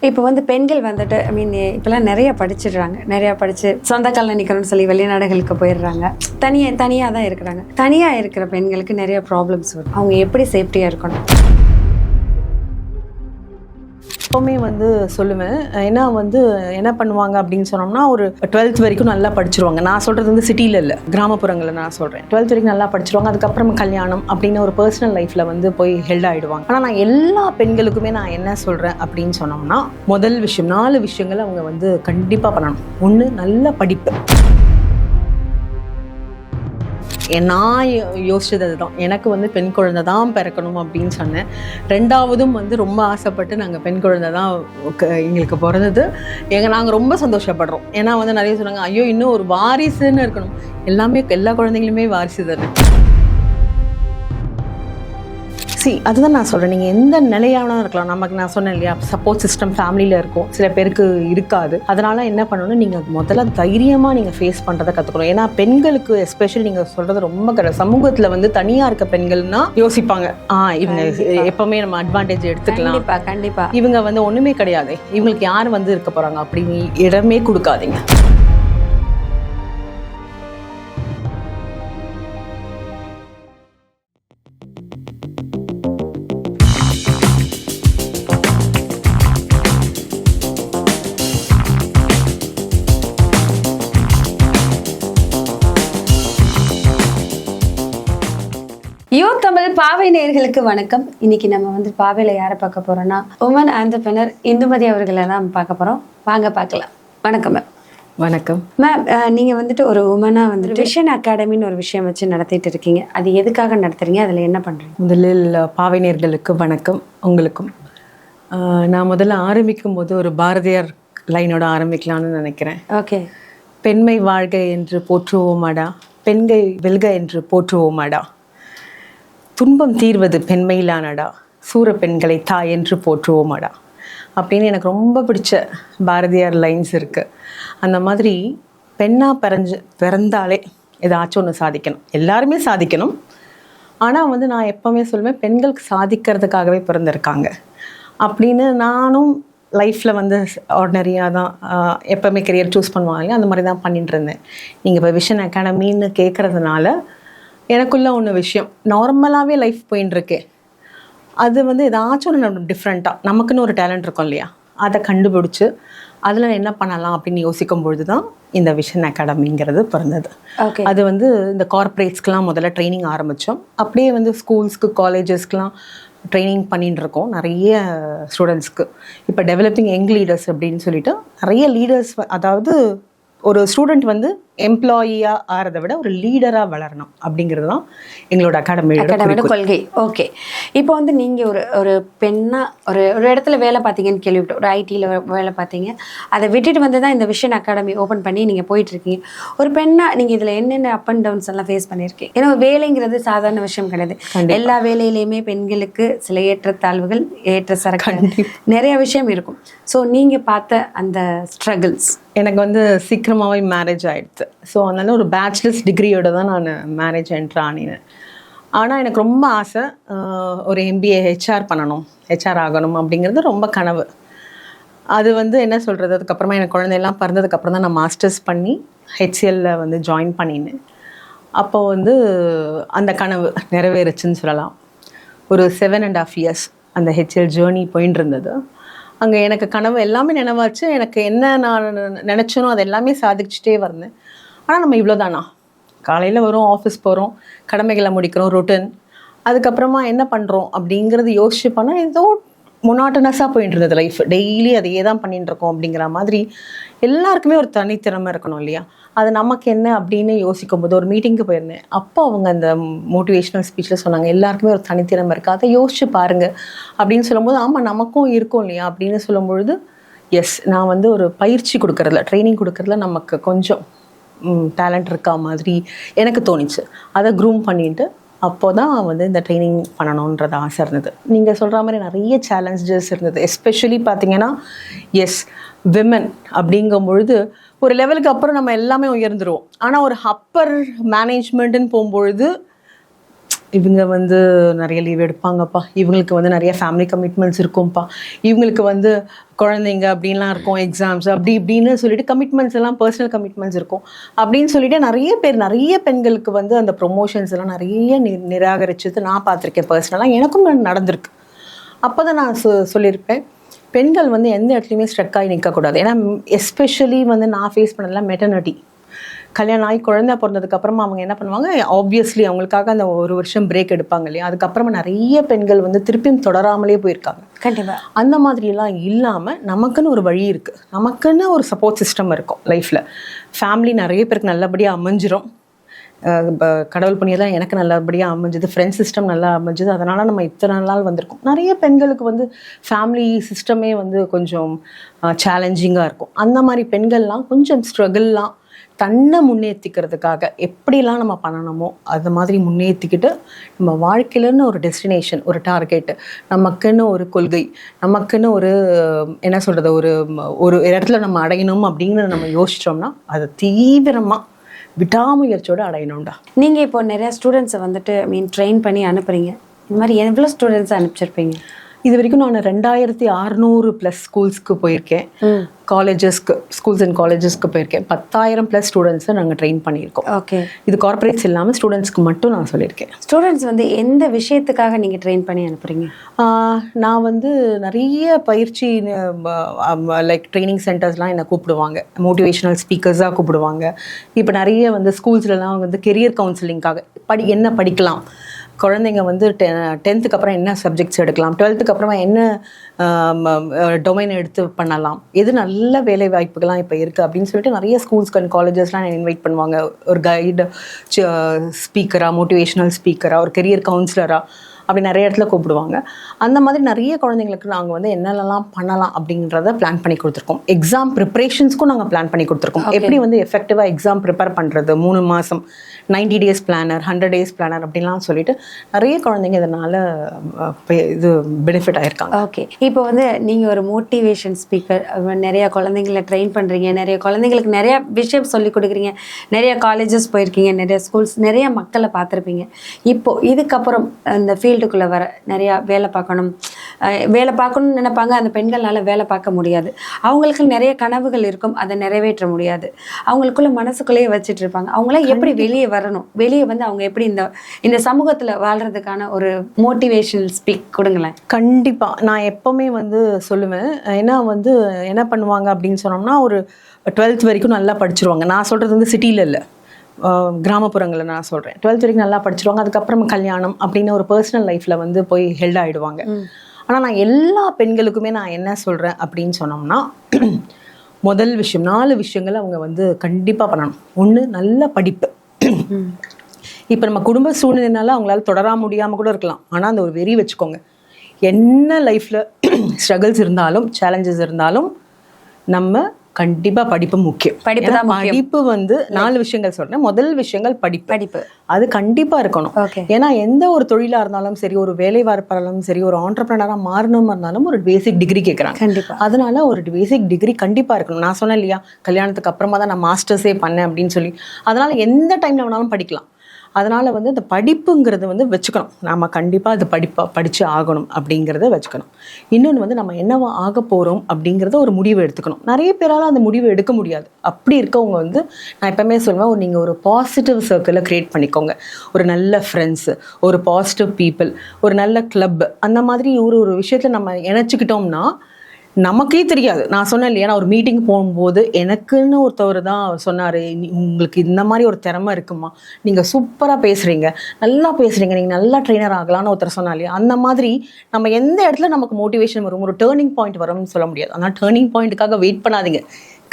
இப்போ வந்து பெண்கள் வந்துட்டு ஐ மீன் இப்போலாம் நிறைய படிச்சிடுறாங்க. நிறையா படித்து சொந்த காலில் நிற்கணும்னு சொல்லி வெளிநாடுகளுக்கு போயிடுறாங்க. தனியாக தனியாக தான் இருக்கிறாங்க. தனியாக இருக்கிற பெண்களுக்கு நிறைய ப்ராப்ளம்ஸ் வரும். அவங்க எப்படி சேஃப்டியாக இருக்கணும்? எப்போவுமே வந்து சொல்லுவேன். ஏன்னா வந்து என்ன பண்ணுவாங்க அப்படின்னு சொன்னோம்னா ஒரு டுவெல்த் வரைக்கும் நல்லா படிச்சிருவாங்க. நான் சொல்கிறது வந்து சிட்டியில் இல்லை கிராமப்புறங்களில் நான் சொல்கிறேன் டுவெல்த் வரைக்கும் நல்லா படிச்சிருவாங்க. அதுக்கப்புறம் கல்யாணம் அப்படின்னு ஒரு பர்சனல் லைஃப்பில் வந்து போய் ஹெல்ட் ஆகிடுவாங்க ஆனால் நான் எல்லா பெண்களுக்குமே நான் என்ன சொல்கிறேன் அப்படின்னு சொன்னோம்னா முதல் விஷயம் நாலு விஷயங்கள் அவங்க வந்து கண்டிப்பாக பண்ணணும். ஒன்று நல்ல படிப்பு. நான் யோ- யோசிச்சது அதுதான் எனக்கு வந்து பெண் குழந்தை தான் பிறக்கணும் அப்படின்னு சொன்னேன். ரெண்டாவதும் வந்து ரொம்ப ஆசைப்பட்டு நாங்கள் பெண் குழந்தை தான் க- எங்களுக்கு பிறந்தது. எங்கள் நாங்கள் ரொம்ப சந்தோஷப்படுறோம். ஏன்னா வந்து நிறைய சொன்னாங்க ஐயோ இன்னும் ஒரு வாரிசுன்னு இருக்கணும். எல்லாமே எல்லா குழந்தைங்களுமே வாரிசு தானே. சி அதுதான் நான் சொல்கிறேன் நீங்கள் எந்த நிலையானதாக இருக்கலாம். நமக்கு நான் சொன்னேன் இல்லையா சப்போர்ட் சிஸ்டம் ஃபேமிலியில் இருக்கும். சில பேருக்கு இருக்காது. அதனால என்ன பண்ணணும்? நீங்கள் முதல்ல தைரியமாக நீங்கள் ஃபேஸ் பண்ணுறதை கற்றுக்கணும் ஏன்னா பெண்களுக்கு எஸ்பெஷலி நீங்கள் சொல்கிறது ரொம்ப கரெக்ட் சமூகத்தில் வந்து தனியாக இருக்க பெண்கள்னா யோசிப்பாங்க. ஆ இவங்க எப்போவுமே நம்ம அட்வான்டேஜ் எடுத்துக்கலாம். கண்டிப்பாக இவங்க வந்து ஒன்றுமே கிடையாது. இவங்களுக்கு யார் வந்து இருக்க போகிறாங்க அப்படின்னு இடமே கொடுக்காதீங்க. யோ தமிழ் பாவை நேயர்களுக்கு வணக்கம். இன்னைக்கு நம்ம வந்து பாவையில் யாரை பார்க்க போறோம்னா உமன் ஆண்டர்பனர் இந்துமதி அவர்களை தான் பார்க்க போறோம். வாங்க பார்க்கலாம். வணக்கம் மேம் வணக்கம். மேம் அஹ், நீங்க வந்துட்டு ஒரு உமனாக வந்துட்டு விஷன் அகாடமின்னு ஒரு விஷயம் வச்சு நடத்திட்டு இருக்கீங்க. அது எதுக்காக நடத்துறீங்க? அதுல என்ன பண்றீங்க? முதலில் பாவைநேர்களுக்கு வணக்கம். உங்களுக்கும். நான் முதல்ல ஆரம்பிக்கும் போது ஒரு பாரதியார் லைனோட ஆரம்பிக்கலாம்னு நினைக்கிறேன். ஓகே. பெண்மை வாழ்க என்று போற்றுவோமாடா. பெண்கை வெல்க என்று போற்றுவோமாடா. துன்பம் தீர்வது பெண்மையிலானடா. சூர பெண்களை தாய் என்று போற்றுவோமாடா. அப்படின்னு எனக்கு ரொம்ப பிடிச்ச பாரதியார் லைன்ஸ் இருக்குது அந்த மாதிரி பெண்ணாக பிறஞ்சு பிறந்தாலே ஏதாச்சும் ஒன்று சாதிக்கணும். எல்லாருமே சாதிக்கணும். ஆனால் வந்து நான் எப்போவுமே சொல்லுவேன் பெண்களுக்கு சாதிக்கிறதுக்காகவே பிறந்திருக்காங்க. அப்படின்னு நானும் லைஃப்பில் வந்து ஆர்டினரியாக தான் எப்போவுமே கெரியர் சூஸ் பண்ணுவாங்க அந்த மாதிரி தான் பண்ணிட்டு இருந்தேன். நீங்கள் இப்போ விஷன் அகாடமின்னு கேட்குறதுனால எனக்குள்ள ஒன்று விஷயம். நார்மலாகவே லைஃப் போயின்னு அது வந்து ஏதாச்சும் ஒன்று டிஃப்ரெண்ட்டாக நமக்குன்னு ஒரு டேலண்ட் இருக்கும் இல்லையா? அதை கண்டுபிடிச்சி அதில் என்ன பண்ணலாம் அப்படின்னு யோசிக்கும் பொழுது தான் இந்த விஷன் அகாடமிங்கிறது பிறந்தது. ஓகே அது வந்து இந்த கார்ப்பரேட்ஸ்க்கெலாம் முதல்ல ட்ரைனிங் ஆரம்பித்தோம் அப்படியே வந்து ஸ்கூல்ஸ்க்கு காலேஜஸ்க்கெலாம் ட்ரைனிங் பண்ணிட்டு இருக்கோம் நிறைய ஸ்டூடெண்ட்ஸ்க்கு இப்போ டெவலப்பிங் யங் லீடர்ஸ் அப்படின்னு சொல்லிட்டு நிறைய லீடர்ஸ் அதாவது ஒரு ஸ்டூடெண்ட் வந்து எம்ப்ளாயியாக ஆகிறத விட ஒரு லீடராக வளரணும் அப்படிங்கிறது தான் எங்களோட அகாடமியோட அகாடமியோட கொள்கை. ஓகே இப்போ வந்து நீங்க ஒரு ஒரு பெண்ணா ஒரு ஒரு இடத்துல வேலை பார்த்தீங்கன்னு கேள்விப்பட்டோம் ஒரு ஐடியில் வேலை பார்த்தீங்க. அதை விட்டுட்டு வந்து தான் இந்த விஷன் அகாடமி ஓப்பன் பண்ணி நீங்க போயிட்டு இருக்கீங்க ஒரு பெண்ணா நீங்க இதுல என்னென்ன அப் அண்ட் டவுன்ஸ் எல்லாம் ஃபேஸ் பண்ணியிருக்கீங்க? ஏன்னா வேலைங்கிறது சாதாரண விஷயம் கிடையாது. எல்லா வேலையிலையுமே பெண்களுக்கு சில ஏற்றத்தாழ்வுகள் ஏற்ற சரக்கு நிறைய விஷயம் இருக்கும். ஸோ நீங்க பார்த்த அந்த ஸ்ட்ரகிள்ஸ் எனக்கு வந்து சீக்கிரமாகவே மேரேஜ் ஆயிடுச்சு. ஸோ அதனால ஒரு பேச்சுலர்ஸ் டிகிரியோட தான் நான் மேரேஜ் என்ட்ரு ஆனினேன் ஆனால் எனக்கு ரொம்ப ஆசை ஒரு எம்பிஏ ஹெச்ஆர் பண்ணணும். ஹெச்ஆர் ஆகணும் அப்படிங்கிறது ரொம்ப கனவு. அது வந்து என்ன சொல்கிறது அதுக்கப்புறமா எனக்கு குழந்தையெல்லாம் பிறந்ததுக்கப்புறம் தான் நான் மாஸ்டர்ஸ் பண்ணி ஹெச்சிஎல்ல வந்து ஜாயின் பண்ணினேன். அப்போ வந்து அந்த கனவு நிறைவேறுச்சுன்னு சொல்லலாம். ஒரு செவன் அண்ட் ஆஃப் இயர்ஸ் அந்த ஹெச்எல் ஜேர்னி போயின்னு இருந்தது அங்கே எனக்கு கனவு எல்லாமே நினைவாச்சு. எனக்கு என்ன நான் நினச்சனோ அது எல்லாமே சாதிச்சுட்டே வந்தேன். ஆனால் நம்ம இவ்வளோதானா காலையில் வரும் ஆஃபீஸ் போகிறோம் கடமைகளை முடிக்கிறோம் ரொட்டன் அதுக்கப்புறமா என்ன பண்ணுறோம் அப்படிங்கிறது யோசிச்சு பண்ணால் ஏதோ மொனாட்டனஸாக போயிட்டு இருந்தது லைஃப் டெய்லி அதையே தான் பண்ணிட்டு இருக்கோம் அப்படிங்கிற மாதிரி எல்லாருக்குமே ஒரு தனித்திறமை இருக்கணும் இல்லையா? அது நமக்கு என்ன அப்படின்னு யோசிக்கும் போது ஒரு மீட்டிங்க்கு போயிருந்தேன். அப்போ அவங்க அந்த மோட்டிவேஷனல் ஸ்பீச்சில் சொன்னாங்க எல்லாருக்குமே ஒரு தனித்திறமை இருக்குது அதை யோசிச்சு பாருங்கள் அப்படின்னு சொல்லும்போது ஆமாம் நமக்கும் இருக்கும் இல்லையா? அப்படின்னு சொல்லும்பொழுது எஸ் நான் வந்து ஒரு பயிற்சி கொடுக்கறதுல ட்ரைனிங் கொடுக்கறதுல நமக்கு கொஞ்சம் டேலண்ட் இருக்கா மாதிரி எனக்கு தோணுச்சு. அதை க்ரூம் பண்ணிட்டு அப்போ தான் வந்து இந்த ட்ரைனிங் பண்ணணுன்றது ஆசை இருந்தது. நீங்கள் சொல்கிற மாதிரி நிறைய சேலஞ்சஸ் இருந்தது. எஸ்பெஷலி பார்த்தீங்கன்னா எஸ் விமன் அப்படிங்கும் பொழுது ஒரு லெவலுக்கு அப்புறம் நம்ம எல்லாமே உயர்ந்துருவோம். ஆனால் ஒரு அப்பர் மேனேஜ்மெண்ட்டுன்னு போகும்பொழுது இவங்க வந்து நிறைய லீவ் எடுப்பாங்கப்பா. இவங்களுக்கு வந்து நிறைய ஃபேமிலி கமிட்மெண்ட்ஸ் இருக்கும்ப்பா இவங்களுக்கு வந்து குழந்தைங்க அப்படின்லாம் இருக்கும் எக்ஸாம்ஸ் அப்படி இப்படின்னு சொல்லிட்டு கமிட்மெண்ட்ஸ் எல்லாம் பர்சனல் கமிட்மெண்ட்ஸ் இருக்கும். அப்படின்னு சொல்லிட்டு நிறைய பேர் நிறைய பெண்களுக்கு வந்து அந்த ப்ரொமோஷன்ஸ் எல்லாம் நிறைய நிராகரிச்சது நான் பார்த்துருக்கேன் பர்சனலாக எனக்கும் நடந்திருக்கு. அப்போ தான் நான் சொ சொல்லியிருப்பேன். பெண்கள் வந்து எந்த இடத்துலையுமே ஸ்ட்ரக் ஆகி நிற்கக்கூடாது ஏன்னா எஸ்பெஷலி வந்து நான் ஃபேஸ் பண்ணதெல்லாம் மெட்டர்னிட்டி கல்யாணம் ஆகி குழந்தை பிறந்ததுக்கு அப்புறமா அவங்க என்ன பண்ணுவாங்க? ஆப்வியஸ்லி அவங்களுக்காக அந்த ஒரு வருஷம் பிரேக் எடுப்பாங்க இல்லையா? அதுக்கப்புறமா நிறைய பெண்கள் வந்து திருப்பியும் தொடராமலே போயிருக்காங்க. கண்டிப்பா. அந்த மாதிரிலாம் இல்லாமல் நமக்குன்னு ஒரு வழி இருக்குது நமக்குன்னு ஒரு சப்போர்ட் சிஸ்டம் இருக்கும் லைஃப்பில் ஃபேமிலி நிறைய பேருக்கு நல்லபடியாக அமைஞ்சிரும். கடவுள் புண்ணியெல்லாம் எனக்கு நல்லபடியாக அமைஞ்சது. ஃப்ரெண்ட் சிஸ்டம் நல்லா அமைஞ்சது. அதனால் நம்ம இத்தனை நாள் வந்திருக்கோம். நிறைய பெண்களுக்கு வந்து ஃபேமிலி சிஸ்டமே வந்து கொஞ்சம் சேலஞ்சிங்காக இருக்கும். அந்த மாதிரி பெண்கள்லாம் கொஞ்சம் ஸ்ட்ரகிள்லாம் தன்னை முன்னேற்றிக்கிறதுக்காக எப்படிலாம் நம்ம பண்ணணுமோ அது மாதிரி முன்னேற்றிக்கிட்டு நம்ம வாழ்க்கையிலன்னு ஒரு டெஸ்டினேஷன் ஒரு டார்கெட்டு நமக்குன்னு ஒரு கொள்கை நமக்குன்னு ஒரு என்ன சொல்கிறது ஒரு ஒரு இடத்துல நம்ம அடையணும் அப்படின்னு நம்ம யோசித்தோம்னா அதை தீவிரமாக விடாமுயற்சியோடு அடையணும்டா. நீங்கள் இப்போ நிறையா ஸ்டூடெண்ட்ஸை வந்துட்டு மீன் ட்ரெயின் பண்ணி அனுப்புறீங்க. இந்த மாதிரி எவ்வளோ ஸ்டூடெண்ட்ஸை அனுப்பிச்சிருப்பீங்க? இது வரைக்கும் நான் ரெண்டாயிரத்தி அறநூறு ப்ளஸ் ஸ்கூல்ஸ்க்கு போயிருக்கேன். காலேஜஸ்க்கு ஸ்கூல்ஸ் அண்ட் காலேஜஸ்க்கு போயிருக்கேன். பத்தாயிரம் ப்ளஸ் ஸ்டூடெண்ட்ஸை நாங்கள் ட்ரெயின் பண்ணியிருக்கோம். ஓகே. இது கார்ப்பரேட்ஸ் இல்லாமல் ஸ்டூடெண்ட்ஸ்க்கு மட்டும் நான் சொல்லியிருக்கேன். ஸ்டூடெண்ட்ஸ் வந்து எந்த விஷயத்துக்காக நீங்க ட்ரெயின் பண்ணி அனுப்புறீங்க? ஆஹ் நான் வந்து நிறைய பயிற்சி லைக் ட்ரைனிங் சென்டர்ஸ்லாம் என்னை கூப்பிடுவாங்க. மோட்டிவேஷனல் ஸ்பீக்கர்ஸாக கூப்பிடுவாங்க. இப்போ நிறைய வந்து ஸ்கூல்ஸ்லலாம் வந்து கெரியர் கவுன்சிலிங்காக படி என்ன படிக்கலாம்? குழந்தைங்க வந்து டெ டென்த்துக்கு அப்புறம் என்ன சப்ஜெக்ட்ஸ் எடுக்கலாம்? டுவெல்த்துக்கு அப்புறமா என்ன டொமைன் எடுத்து பண்ணலாம்? எது நல்ல வேலை வாய்ப்புகள்லாம் இப்போ இருக்குது அப்படின்னு சொல்லிட்டு நிறைய ஸ்கூல்ஸ் அண்ட் காலேஜஸ்லாம் இன்வைட் பண்ணுவாங்க. ஒரு கைடு ஸ்பீக்கராக மோட்டிவேஷனல் ஸ்பீக்கராக ஒரு கெரியர் கவுன்சிலராக அப்படி நிறைய இடத்துல கூப்பிடுவாங்க. அந்த மாதிரி நிறைய குழந்தைங்களுக்கு நாங்கள் வந்து என்னென்னலாம் பண்ணலாம் அப்படின்றத பிளான் பண்ணி கொடுத்துருக்கோம். எக்ஸாம் ப்ரிப்பரேஷன்ஸ்க்கும் நாங்கள் பிளான் பண்ணி கொடுத்துருக்கோம். எப்படி வந்து எஃபெக்டிவாக எக்ஸாம் ப்ரிப்பேர் பண்ணுறது மூணு மாதம் 90 days planner hundred days planner அப்படிலாம் சொல்லிட்டு நிறைய குழந்தைங்க இதனால் இது பெனிஃபிட் ஆயிருக்காங்க. ஓகே இப்போ வந்து நீங்கள் ஒரு மோட்டிவேஷன் ஸ்பீக்கர் நிறைய குழந்தைங்கள ட்ரெயின் பண்ணுறீங்க நிறைய குழந்தைங்களுக்கு நிறைய விஷயம் சொல்லி கொடுக்குறீங்க. நிறைய காலேஜஸ் போயிருக்கீங்க. நிறைய ஸ்கூல்ஸ் நிறைய மக்களை பார்த்துருப்பீங்க. இப்போ இதுக்கப்புறம் அந்த ஃபீல்டுக்குள்ளே வர நிறையா வேலை பார்க்கணும். வேலை பார்க்கணும்னு நினைப்பாங்க. அந்த பெண்கள்னால வேலை பார்க்க முடியாது. அவங்களுக்கு நிறைய கனவுகள் இருக்கும். அதை நிறைவேற்ற முடியாது. அவங்களுக்குள்ள மனசுக்குள்ளேயே வச்சுட்டு இருப்பாங்க. அவங்களாம் எப்படி வெளியே வரணும்? வெளியே வந்து அவங்க எப்படி இந்த இந்த சமூகத்தில் வாழ்றதுக்கான ஒரு மோட்டிவேஷனல் ஸ்பீக் கொடுங்களேன். கண்டிப்பாக நான் எப்போவுமே வந்து சொல்லுவேன். ஏன்னா வந்து என்ன பண்ணுவாங்க அப்படின்னு சொன்னோம்னா ஒரு டுவெல்த் வரைக்கும் நல்லா படிச்சிருவாங்க. நான் சொல்கிறது வந்து சிட்டியில் இல்லை. கிராமப்புறங்களில் நான் சொல்கிறேன் டுவெல்த் வரைக்கும் நல்லா படிச்சிருவாங்க. அதுக்கப்புறம் கல்யாணம் அப்படின்னு ஒரு பர்சனல் லைஃப்பில் வந்து போய் ஹெல்ட் ஆகிடுவாங்க ஆனால் நான் எல்லா பெண்களுக்குமே நான் என்ன சொல்கிறேன் அப்படின்னு சொன்னோம்னா முதல் விஷயம் நாலு விஷயங்களை அவங்க வந்து கண்டிப்பாக பண்ணணும். ஒன்று நல்ல படிப்பு. இப்போ நம்ம குடும்ப சூழ்நிலைனால அவங்களால தொடர முடியாமல் கூட இருக்கலாம். ஆனால் அந்த ஒரு வெறி வச்சுக்கோங்க. என்ன லைஃப்பில் ஸ்ட்ரகிள்ஸ் இருந்தாலும் சேலஞ்சஸ் இருந்தாலும் நம்ம கண்டிப்பாக படிப்பு முக்கியம். படிப்பு தான். படிப்பு வந்து நாலு விஷயங்கள் சொல்றேன். முதல் விஷயங்கள் படிப்பு. படிப்பு. அது கண்டிப்பா இருக்கணும். ஏன்னா எந்த ஒரு தொழிலா இருந்தாலும் சரி ஒரு வேலை வாய்ப்பாலும் சரி ஒரு ஆண்டர்பிரினரா மாறணும் இருந்தாலும் ஒரு பேசிக் டிகிரி கேட்குறாங்க கண்டிப்பா. அதனால ஒரு பேசிக் டிகிரி கண்டிப்பா இருக்கணும். நான் சொன்னேன் இல்லையா கல்யாணத்துக்கு அப்புறமா தான் நான் மாஸ்டர்ஸே பண்ணேன் அப்படின்னு சொல்லி. அதனால எந்த டைம்ல வேணாலும் படிக்கலாம். அதனால் வந்து இந்த படிப்புங்கிறது வந்து வச்சுக்கணும். நம்ம கண்டிப்பாக அது படிப்பா படித்து ஆகணும் அப்படிங்கிறத வச்சுக்கணும். இன்னொன்று வந்து நம்ம என்னவா ஆக போகிறோம் அப்படிங்கிறத ஒரு முடிவு எடுத்துக்கணும். நிறைய பேரால் அந்த முடிவு எடுக்க முடியாது. அப்படி இருக்கவங்க வந்து நான் எப்போவுமே சொல்லுவேன் ஒரு நீங்கள் ஒரு பாசிட்டிவ் சர்க்கிளை க்ரியேட் பண்ணிக்கோங்க. ஒரு நல்ல ஃப்ரெண்ட்ஸு ஒரு பாசிட்டிவ் பீப்புள் ஒரு நல்ல கிளப் அந்த மாதிரி ஒரு ஒரு விஷயத்தில் நம்ம இணைச்சிக்கிட்டோம்னா நமக்கே தெரியாது. நான் சொன்னேன் இல்லையா நான் ஒரு மீட்டிங் போகும்போது எனக்குன்னு ஒருத்தவர் தான் அவர் சொன்னார் உங்களுக்கு இந்த மாதிரி ஒரு திறமை இருக்குமா? நீங்கள் சூப்பராக பேசுகிறீங்க நல்லா பேசுகிறீங்க நீங்கள் நல்லா ட்ரெயினர் ஆகலாம்னு ஒருத்தர் சொன்னா இல்லையா? அந்த மாதிரி நம்ம எந்த இடத்துல நமக்கு மோட்டிவேஷன் வரும்? ஒரு டேர்னிங் பாயிண்ட் வரும்னு சொல்ல முடியாது. ஆனால் டேர்னிங் பாயிண்ட்டுக்காக வெயிட் பண்ணாதீங்க.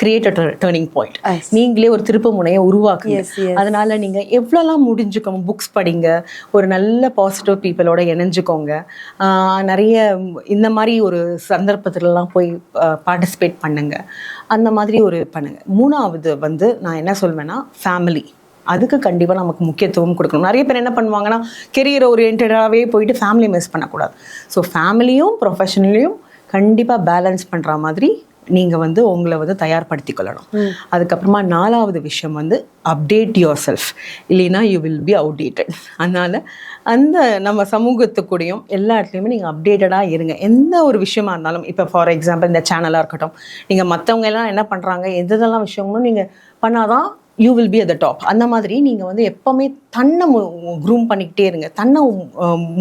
Create a turning point. நீங்களே ஒரு திருப்பு முனையை உருவாக்குங்க. அதனால நீங்க எவ்வளோலாம் முடிஞ்சுக்கோங்க புக்ஸ் படிங்க ஒரு நல்ல பாசிட்டிவ் பீப்புளோட இணைஞ்சுக்கோங்க. நிறைய இந்த மாதிரி ஒரு சந்தர்ப்பத்துலலாம் போய் பார்ட்டிசிபேட் பண்ணுங்க. அந்த மாதிரி ஒரு பண்ணுங்க. மூணாவது வந்து நான் என்ன சொல்வேன்னா ஃபேமிலி அதுக்கு கண்டிப்பாக நமக்கு முக்கியத்துவம் கொடுக்கணும். நிறைய பேர் என்ன பண்ணுவாங்கன்னா கெரியர் ஓரியன்டாகவே போயிட்டு ஃபேமிலி மிஸ் பண்ணக்கூடாது. ஸோ ஃபேமிலியும் ப்ரொஃபஷனலையும் கண்டிப்பாக பேலன்ஸ் பண்ணுற மாதிரி நீங்கள் வந்து உங்களை வந்து தயார்படுத்திக் கொள்ளணும் அதுக்கப்புறமா நாலாவது விஷயம் வந்து அப்டேட் யுவர் செல்ஃப் இல்லைன்னா யூ வில் பி அவுடேட்டட் அதனால் அந்த நம்ம சமூகத்துக்கூடையும் எல்லா இடத்துலையுமே நீங்கள் அப்டேட்டடாக இருங்க. எந்த ஒரு விஷயமா இருந்தாலும் இப்போ ஃபார் எக்ஸாம்பிள் இந்த சேனலாக இருக்கட்டும் நீங்கள் மற்றவங்க எல்லாம் என்ன பண்ணுறாங்க எது விஷயங்களும் நீங்கள் பண்ணாதான் you will be at the top அந்த மாதிரி நீங்கள் வந்து எப்போவுமே தன்னை க்ரூம் பண்ணிக்கிட்டே இருங்க. தன்னை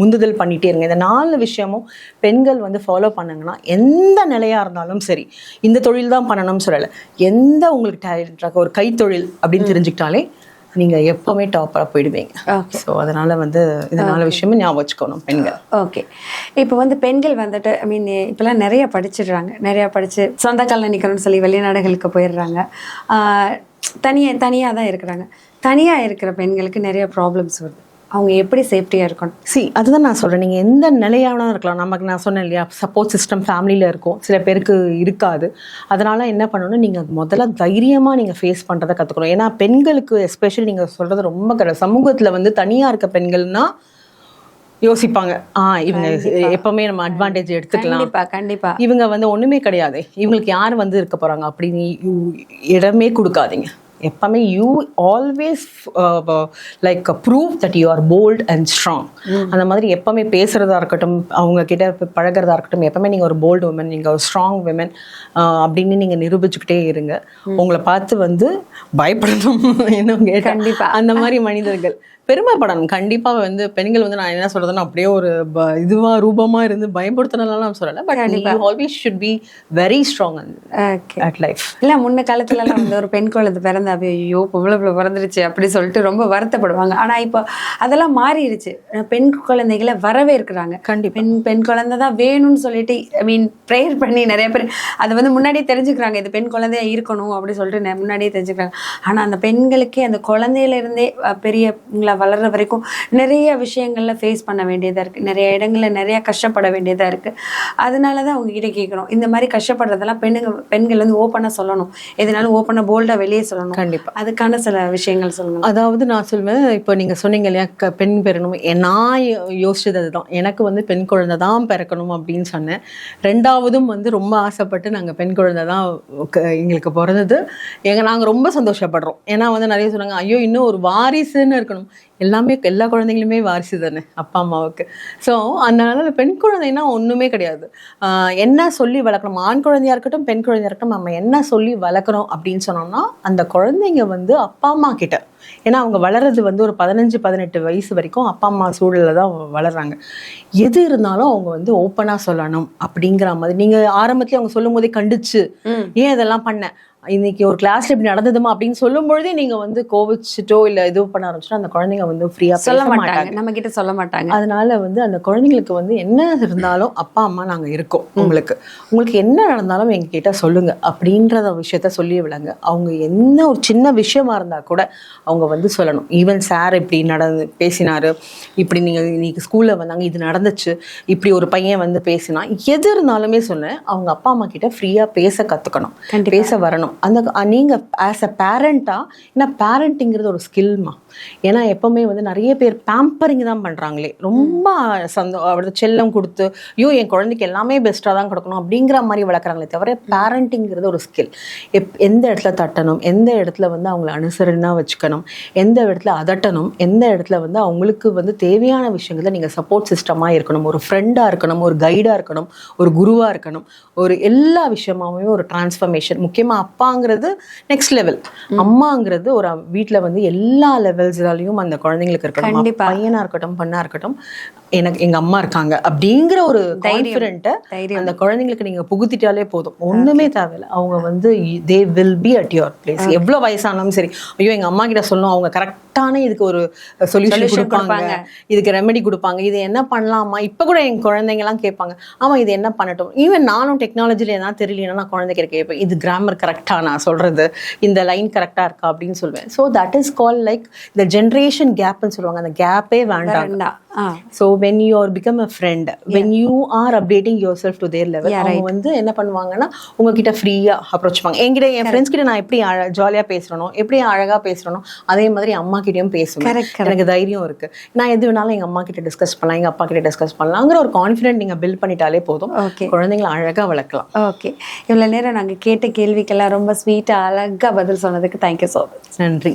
முந்துதல் பண்ணிகிட்டே இருங்க. இந்த நாலு விஷயமும் பெண்கள் வந்து ஃபாலோ பண்ணாங்கன்னா எந்த நிலையாக இருந்தாலும் சரி இந்த தொழில் தான் பண்ணணும்னு சொல்லலை. எந்த உங்களுக்கு டேலண்ட் ஒரு கைத்தொழில் அப்படின்னு தெரிஞ்சுக்கிட்டாலே நீங்கள் எப்போவுமே டாப்பாக போயிடுவீங்க. ஸோ அதனால் வந்து இந்த நாலு விஷயமும் ஞாபகம் வச்சுக்கணும் பெண்கள். ஓகே இப்போ வந்து பெண்கள் வந்துட்டு ஐ மீன் இப்போலாம் நிறைய படிச்சிடுறாங்க. நிறையா படித்து சொந்த காலில் நிற்கணும்னு சொல்லி வெளிநாடுகளுக்கு போயிடுறாங்க. தனியாக தனியாக தான் இருக்கிறாங்க. தனியாக இருக்கிற பெண்களுக்கு நிறைய ப்ராப்ளம்ஸ் வருது. அவங்க எப்படி சேஃப்டியாக இருக்கணும்? சி அதுதான் நான் சொல்கிறேன் நீங்கள் எந்த நிலையான இருக்கலாம். நமக்கு நான் சொன்னேன் இல்லையா சப்போர்ட் சிஸ்டம் ஃபேமிலியில் இருக்கும். சில பேருக்கு இருக்காது. அதனால் என்ன பண்ணணும் நீங்கள் முதல்ல தைரியமாக நீங்கள் ஃபேஸ் பண்ணுறதை கற்றுக்கணும் ஏன்னா பெண்களுக்கு எஸ்பெஷலி நீங்கள் சொல்கிறது ரொம்ப கரெக்ட். சமூகத்தில் வந்து தனியாக இருக்க பெண்கள்னா யோசிப்பாங்க. ஆ இவங்க எப்பவுமே நம்ம அட்வான்டேஜ் எடுத்துக்கலாம். கண்டிப்பா கண்டிப்பா. இவங்க வந்து ஒண்ணுமே கிடையாது. இவங்களுக்கு யார் வந்து இருக்க போறாங்க? அப்படின்னு இடமே கொடுக்காதீங்க. எப்பவுமே you always like prove that you are bold and strong அந்த மாதிரி எப்பவுமே பேசுறதா இருக்கட்டும் அவங்க கிட்ட பழகுறதா இருக்கட்டும் எப்பவுமே நீங்க ஒரு போல்டு உமன் நீங்க ஒரு ஸ்ட்ராங் விமன் அப்படின்னு நீங்க நிரூபிச்சுக்கிட்டே இருங்க. உங்களை பார்த்து வந்து பயப்படணும் இன்னும் கேட்டா. கண்டிப்பா. அந்த மாதிரி மனிதர்கள். பெருமைப்படணும். கண்டிப்பா வந்து பெண்கள் வந்து நான் என்ன சொல்றதுன்னா அப்படியே ஒரு ப- இதுவா ரூபமா இருந்து பயப்படுத்தினாலும் நான் சொல்லல. But you always should be very strong at life இல்ல முன்ன காலத்துலலாம் வந்து ஒரு பெண் குழந்தை பிறந்தாவே ஐயோ பொம்பளை பிள்ளை பிறந்துருச்சு அப்படி சொல்லிட்டு ரொம்ப வருத்தப்படுவாங்க. ஆனா இப்போ அதெல்லாம் மாறிடுச்சு பெண் குழந்தைகளை வரவேற்கிறாங்க. கண்டிப்பா. பெண் பெண் குழந்தை தான் வேணும்னு சொல்லிட்டு ஐ மீன் ப்ரேயர் பண்ணி நிறைய பேர் அதை வந்து முன்னாடியே தெரிஞ்சுக்கிறாங்க. இது பெண் குழந்தையா இருக்கணும் அப்படி சொல்லிட்டு முன்னாடியே தெரிஞ்சுக்கிறாங்க. ஆனா அந்த பெண்களுக்கே அந்த குழந்தையில இருந்தே அஹ், பெரியவங்கள வளர்ற வரைக்கும் நிறைய விஷயங்கள்ல ஃபேஸ் பண்ண வேண்டியதா இருக்கு. நிறைய இடங்கள்ல நிறைய கஷ்டப்பட வேண்டியதா இருக்கு. அதனால தான் அவங்க கிட்ட கேட்குறோம். இந்த மாதிரி கஷ்டப்படுறதெல்லாம் பெண்ணுங்க பெண்கள் வந்து ஓப்பனா சொல்லணும். எதுனாலும் ஓப்பனா போல்டா வெளியே சொல்லணும். கண்டிப்பா. அதுக்கான சில விஷயங்கள் சொல்லுங்க அதாவது நான் சொல்வேன் இப்போ நீங்க சொன்னீங்க இல்லையா பெண் பெறணும். நான் யோசிச்சது அதுதான். எனக்கு வந்து பெண் குழந்தை தான் பிறக்கணும் அப்படின்னு சொன்னேன். ரெண்டாவதும் வந்து ரொம்ப ஆசைப்பட்டு நாங்க பெண் குழந்தை தான் எங்களுக்கு பிறந்தது. எங்க நாங்க ரொம்ப சந்தோஷப்படுறோம். ஏன்னா வந்து நிறைய சொன்னாங்க ஐயோ இன்னும் ஒரு வாரிசுன்னு இருக்கணும். எல்லாமே எல்லா குழந்தைங்களுமே வாரிசு தானே அப்பா அம்மாவுக்கு. ஸோ அதனால பெண் குழந்தைன்னா ஒண்ணுமே கிடையாது. ஆஹ் என்ன சொல்லி வளர்க்கணும்? ஆண் குழந்தையா இருக்கட்டும் பெண் குழந்தையா இருக்கட்டும் நம்ம என்ன சொல்லி வளர்க்குறோம் அப்படின்னு சொன்னோம்னா அந்த குழந்தைங்க வந்து அப்பா அம்மா கிட்ட. ஏன்னா அவங்க வளர்றது வந்து ஒரு பதினஞ்சு பதினெட்டு வயசு வரைக்கும் அப்பா அம்மா சூழலில் தான் வளர்றாங்க. எது இருந்தாலும் அவங்க வந்து ஓப்பனாக சொல்லணும் அப்படிங்கிற மாதிரி. நீங்கள் ஆரம்பத்துல அவங்க சொல்லும் போதே கண்டிச்சு. ஏன் இதெல்லாம் பண்ண? இன்னைக்கு ஒரு கிளாஸ்ல இப்படி நடந்ததுமா அப்படின்னு சொல்லும் பொழுதே நீங்க வந்து கோவிச்சிட்டோ இல்ல இது பண்ண ஆரம்பிச்சுட்டா அந்த குழந்தைங்க வந்து ஃப்ரீயா சொல்ல மாட்டாங்க. நம்ம கிட்ட சொல்ல மாட்டாங்க. அதனால வந்து அந்த குழந்தைங்களுக்கு வந்து என்ன இருந்தாலும் அப்பா அம்மா நாங்க இருக்கோம் உங்களுக்கு. உங்களுக்கு என்ன நடந்தாலும் எங்க கிட்ட சொல்லுங்க அப்படின்றத விஷயத்த சொல்லி விளங்க. அவங்க என்ன ஒரு சின்ன விஷயமா இருந்தா கூட அவங்க வந்து சொல்லணும். ஈவன் சார் இப்படி நடந்து பேசினாரு. இப்படி நீங்க இன்னைக்கு ஸ்கூல்ல வந்தாங்க இது நடந்துச்சு. இப்படி ஒரு பையன் வந்து பேசினா எது இருந்தாலுமே சொன்னேன் அவங்க அப்பா அம்மா கிட்ட ஃப்ரீயா பேச கத்துக்கணும். பேச வரணும். அந்த அ- நீங்க ஆஸ் அ பேரண்டா ஏன்னா பேரண்டிங்கிறது ஒரு ஸ்கில்மா ஏன்னா எப்பவுமே வந்து நிறைய பேர் பேம்பரிங் தான் பண்றாங்களே. ரொம்ப சந்தோ அவரது செல்லம் கொடுத்து ஐயோ என் குழந்தைக்கு எல்லாமே பெஸ்ட்டாக தான் கொடுக்கணும் அப்படிங்கிற மாதிரி வளர்க்குறாங்களே தவிர பேரண்டிங்கிறது ஒரு ஸ்கில் எப் எந்த இடத்துல தட்டணும் எந்த இடத்துல வந்து அவங்கள அனுசரணா வச்சுக்கணும் எந்த இடத்துல அதட்டணும் எந்த இடத்துல வந்து அவங்களுக்கு வந்து தேவையான விஷயங்களை நீங்கள் சப்போர்ட் சிஸ்டமாக இருக்கணும் ஒரு ஃப்ரெண்டாக இருக்கணும் ஒரு கைடாக இருக்கணும் ஒரு குருவாக இருக்கணும் ஒரு எல்லா விஷயமாவே ஒரு டிரான்ஸ்ஃபர்மேஷன் முக்கியமாக அப்பாங்கிறது நெக்ஸ்ட் லெவல் அம்மாங்கிறது ஒரு வீட்டில் வந்து எல்லா லெவல்ஸ்லையும் அந்த குழந்தைங்களுக்கு கண்டிப்பா. பையனாக இருக்கட்டும் பெண்ணா இருக்கட்டும் எனக்கு எங்க அம்மா இருக்காங்க அப்படிங்கிற ஒரு கான்ஃபிடென்ட்டை அந்த குழந்தைங்களுக்கு நீங்க புகுத்திட்டாலே போதும். ஒண்ணுமே தேவையில்ல. அவங்க வந்து they will be at your place எவ்வளவு வயசானாலும் சரி ஐயோ எங்க அம்மா கிட்ட சொல்லணும். அவங்க கரெக்டான இதுக்கு ஒரு சொல்யூஷன் கொடுப்பாங்க. இதுக்கு ரெமெடி கொடுப்பாங்க. இது என்ன பண்ணலாமா? இப்ப கூட என் குழந்தைங்க எல்லாம் கேட்பாங்க ஆமா இது என்ன பண்ணட்டும்? ஈவன் நானும் டெக்னாலஜில என்ன தெரியலன்னா நான் குழந்தைகிட்ட கேட்பேன் இது கிராமர் கரெக்டா நான் சொல்றது இந்த லைன் கரெக்டா இருக்கா? அப்படின்னு சொல்லுவேன் so that is call like இந்த ஜென்ரேஷன் கேப்னு சொல்லுவாங்க. அந்த கேப்பே வேண்டாம். So when you are become a friend when you are updating yourself to their level அவங்க வந்து என்ன பண்ணுவாங்கன்னா உங்ககிட்ட ஃப்ரீயாக அப்ரோச் பண்ணுவாங்க. என்கிட்ட என் ஃப்ரெண்ட்ஸ் கிட்ட நான் எப்படி அழ ஜாலியாக பேசுகிறனோ எப்படி அழகாக பேசுகிறனோ அதே மாதிரி அம்மா கிட்டயும் correct. எனக்கு தைரியம் இருக்கு. நான் எது வேணாலும் எங்கள் அம்மா கிட்ட டிஸ்கஸ் பண்ணலாம் எங்கள் அப்பா கிட்ட டிஸ்கஸ் பண்ணலாங்கிற ஒரு கான்ஃபிடென்ட் நீங்கள் பில்ட் பண்ணிட்டாலே போதும். Okay. குழந்தைங்களை அழகாக வளர்க்கலாம். ஓகே இவ்வளோ நேரம் நாங்கள் கேட்ட கேள்விக்கெல்லாம் ரொம்ப ஸ்வீட்டாக அழகாக பதில் சொன்னதுக்கு தேங்க்யூ ஸோ மச் நன்றி.